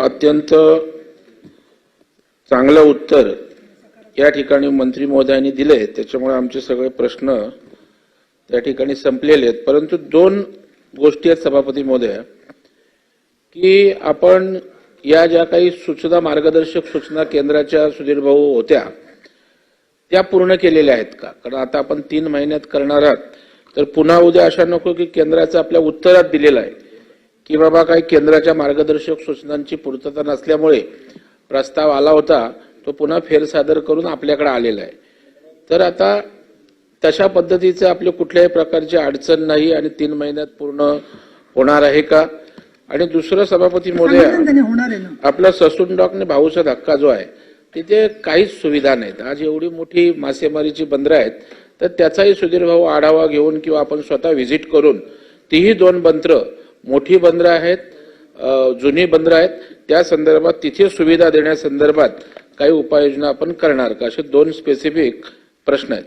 अत्यंत चांगलं उत्तर या ठिकाणी मंत्री महोदयांनी दिले. त्याच्यामुळे आमचे सगळे प्रश्न त्या ठिकाणी संपलेले आहेत. परंतु दोन गोष्टी आहेत सभापती महोदय. की आपण या ज्या काही सूचना मार्गदर्शक सूचना केंद्राच्या सुधीर भाऊ होत्या त्या पूर्ण केलेल्या आहेत का? कारण आता आपण तीन महिन्यात करणार आहात. तर पुन्हा उद्या अशा नको की केंद्राचं आपल्या उत्तरात दिलेलं आहे. की बाबा काही केंद्राच्या मार्गदर्शक सूचनांची पूर्तता नसल्यामुळे प्रस्ताव आला होता तो पुन्हा फेरसादर करून आपल्याकडे आलेला आहे. तर आता तशा पद्धतीचे आपले कुठल्याही प्रकारची अडचण नाही आणि तीन महिन्यात पूर्ण होणार आहे का? आणि दुसरं सभापती ना? आपला ससून डॉक आणि भाऊचा धक्का जो आहे तिथे काहीच सुविधा नाहीत. आज एवढी मोठी मासेमारीची बंदरं आहेत तर त्याचाही सुधीर भाऊ आढावा घेऊन किंवा आपण स्वतः व्हिजिट करून तीही दोन बंदरं मोठी बंदरं आहेत जुनी बंदरं आहेत. त्या संदर्भात तिथे सुविधा देण्यासंदर्भात काही उपाययोजना आपण करणार का? असे दोन स्पेसिफिक प्रश्न आहेत.